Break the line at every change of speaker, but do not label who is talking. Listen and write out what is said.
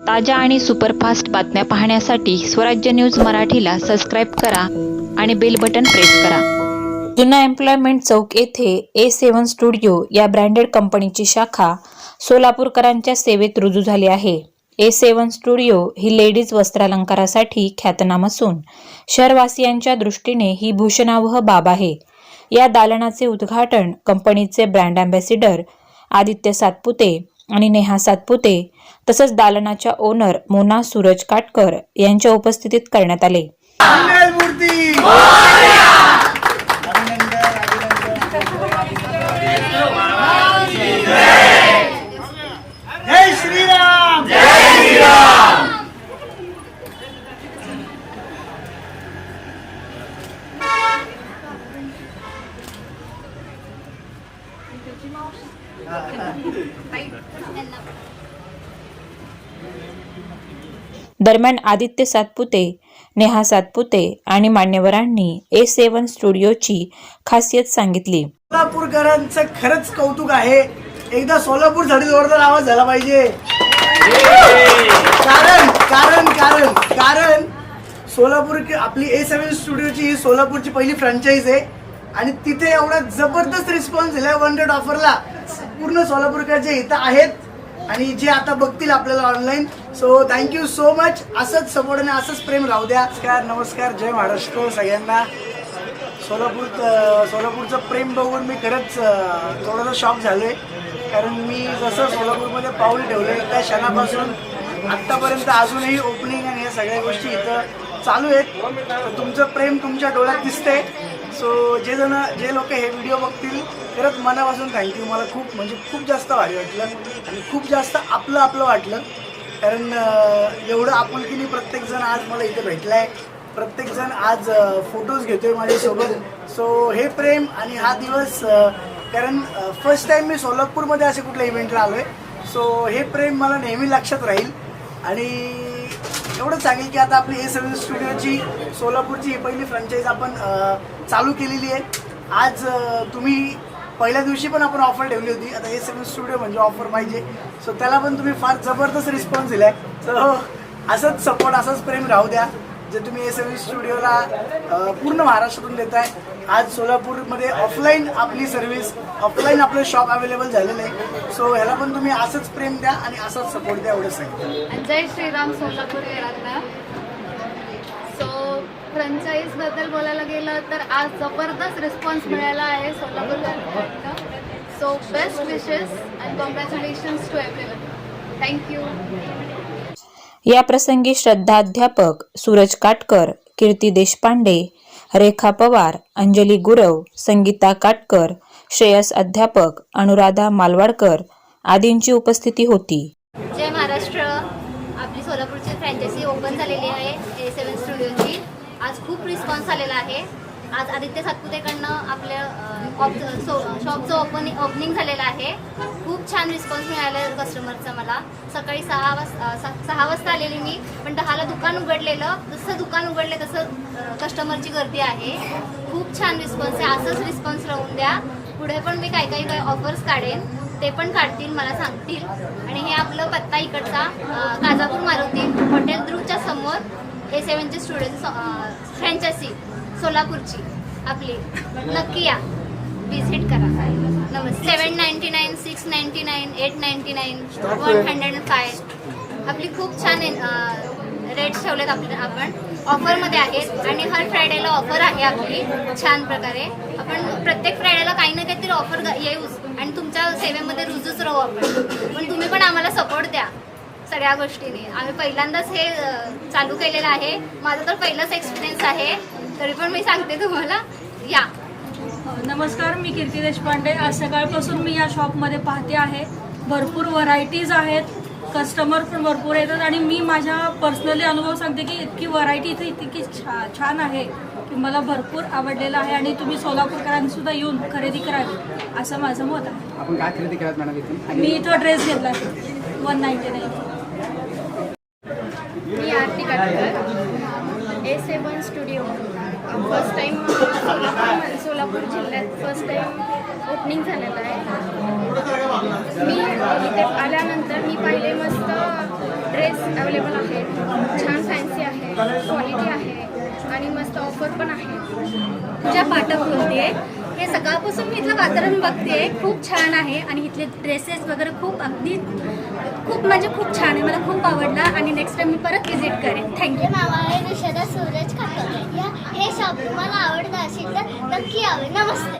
ताज्या आणि सुपरफास्ट बातम्या पाहण्यासाठी स्वराज्य न्यूज मराठीला सबस्क्राईब करा आणि बेल बटन प्रेस करा. जुना एम्प्लॉयमेंट चौक येथे ए सेवन स्टुडिओ या ब्रँडेड कंपनीची शाखा सोलापूरकरांच्या सेवेत रुजू झाली आहे. ए सेवन स्टुडिओ ही लेडीज वस्त्रालंकारासाठी ख्यातनाम असून शहरवासियांच्या दृष्टीने ही भूषणावह बाब आहे. या दालनाचे उद्घाटन कंपनीचे ब्रँड अँबॅसिडर आदित्य सातपुते आणि नेहा सातपुते तसंच दालनाच्या ओनर मोना सूरज काटकर यांच्या उपस्थितीत करण्यात आले
मंगल मूर्ती अभिनंदन अभिनंदन जय श्रीराम जय
दरम्यान आदित्य सातपुते नेहा सातपुते आणि मान्यवरांनी ए सेवन स्टुडिओची खासियत सांगितली.
सोलापूरकरांचं खरंच कौतुक आहे. एकदा सोलापूरसाठी जोरदार आवाज झाला पाहिजे. कारण कारण कारण कारण सोलापूर आपली ए सेवन स्टुडिओची ही सोलापूरची पहिली फ्रँचाईज आहे. आणि तिथे एवढा जबरदस्त रिस्पॉन्स दिलाय वन ऑफरला पूर्ण सोलापूरकर जे इथं आहेत. आणि जे आता बघतील आपल्याला online so thank you so much असंच सपोर्ट आणि असंच प्रेम राहू द्या. नमस्कार नमस्कार. जय महाराष्ट्र सगळ्यांना. सोलापूर सोलापूरचं प्रेम बघून मी खरंच थोडंसं शॉक झालोय. कारण मी जसं सोलापूरमध्ये पाऊल ठेवलं त्या क्षणापासून आत्तापर्यंत अजूनही ओपनिंग आणि या सगळ्या गोष्टी इथं चालू आहेत. तुमचं प्रेम तुमच्या डोळ्यात दिसतंय. सो जे जण जे लोक हे व्हिडिओ बघतील खरंच मनापासून थँक्यू मला खूप म्हणजे खूप जास्त भारी वाटलं आणि खूप जास्त आपलं आपलं वाटलं. कारण एवढं आपुलकीने प्रत्येकजण आज मला इथे भेटलाय. प्रत्येकजण आज फोटोज घेतोय माझ्यासोबत. सो हे प्रेम आणि हा दिवस कारण फर्स्ट टाईम मी सोलापूरमध्ये असे कुठल्या इव्हेंटला आहे सो हे प्रेम मला नेहमी लक्षात राहील. आणि एवढं सांगेल की आता आपली ए सेवन स्टुडिओची सोलापूरची ही पहिली फ्रँचाईज आपण चालू केलेली आहे. आज तुम्ही पहिल्या दिवशी पण आपण ऑफर ठेवली होती. आता ए सेवन स्टुडिओ म्हणजे ऑफर पाहिजे. सो त्याला पण तुम्ही फार जबरदस्त रिस्पॉन्स दिलाय. सो असंच सपोर्ट असंच प्रेम राहू द्या. जे तुम्ही एस एम स्टुडिओला पूर्ण महाराष्ट्रातून आहे आज सोलापूरमध्ये ऑफलाईन आपली सर्व्हिस ऑफलाईन आपलं शॉप अवेलेबल झालेलं आहे. सो ह्याला पण तुम्ही असंच प्रेम द्या आणि असंच सपोर्ट द्या एवढं सांगितलं
जय श्रीराम सोलापूर येणार सो फ्रँचाईजबद्दल बोलायला गेलं तर आज जबरदस्त रिस्पॉन्स मिळाला आहे Solapur so best wishes and congratulations to everyone thank you
या प्रसंगी श्रद्धाध्यापक सूरज काटकर कीर्ती देशपांडे रेखा पवार अंजली गुरव संगीता काटकर श्रेयस अध्यापक अनुराधा मालवाडकर आदींची उपस्थिती होती.
जय महाराष्ट्र. आपली सोलापूरची फ्रँचायसी ओपन झालेली आहे ए सेवन स्टुडिओची आज खूप रिस्पॉन्स आलेला आहे. आज आदित्य सातपुतेकडनं शॉपचं ओपन ओपनिंग झालेलं आहे. खूप छान रिस्पॉन्स मिळाला कस्टमरचा मला. सकाळी सहा वाजता स- सहा वाजता आलेली मी पण दहाला दुकान उघडलेलं. जसं दुकान उघडलं तसं कस्टमरची गर्दी आहे. खूप छान रिस्पॉन्स आहे. असंच रिस्पॉन्स राहून द्या. पुढे पण मी काही काही काही ऑफर्स काढेन. ते पण काढतील मला सांगतील. आणि हे आपलं पत्ता इकडचा काजापूर मारुती हॉटेल ध्रुवच्या समोर ए सेवनचे स्टुडिओची फ्रँचायसी सोलापूरची. आपली नक्की या. विजिट करा. नमस्ते seven ninety nine six ninety nine eight ninety nine one hundred five. आपली खूप छान रेट्स ठेवलेत आपले आपण. ऑफरमध्ये आहेत आणि हर फ्रायडेला ऑफर आहे आपली छान प्रकारे. आपण प्रत्येक फ्रायडेला काही ना काहीतरी ऑफर येऊच आणि तुमच्या सेवेमध्ये रुजूच राहू आपण. पण तुम्ही पण आम्हाला सपोर्ट द्या सगळ्या गोष्टीने. आम्ही पहिल्यांदाच हे चालू केलेलं आहे. माझा तर पहिलाच एक्सपिरियन्स आहे. तरी पण मी सांगते तुम्हाला या.
नमस्कार मी कीर्ती देशपांडे. आज सकाळपासून मी या शॉपमध्ये पाहते आहे. भरपूर व्हरायटीज आहेत. कस्टमर पण भरपूर येतात आणि मी माझ्या पर्सनली अनुभव सांगते की इतकी व्हरायटी इथे इतकी छा छान आहे की मला भरपूर आवडलेलं आहे आणि तुम्ही सोलापूरकरांसुद्धा येऊन खरेदी करावी असं माझं मत आहे.
आपण काय खरेदी केलात मॅडम इथून?
मी इथं ड्रेस घेतला आहे. One ninety nine
me Aarti Katkar. A seven studio first time Solapur जिल्ह्यात फर्स्ट टाईम ओपनिंग झालेलं आहे. मी इथे आल्यानंतर मी पहिले मस्त
ड्रेस अवेलेबल आहेत छान फॅन्सी आहे क्वालिटी आहे आणि मस्त ऑफर पण आहे.
पूजा पाठक बोलते हे सकाळपासून मी इथलं वातावरण बघते. खूप छान आहे आणि इथले ड्रेसेस वगैरे खूप अगदी खूप म्हणजे खूप छान आहे. मला खूप आवडला आणि नेक्स्ट टाइम मी परत व्हिजिट करेन. थँक्यू
नाव आहे सूरज खाटकर या हे शॉप तुम्हाला आवडत असेल तर नक्की यावे. नमस्ते.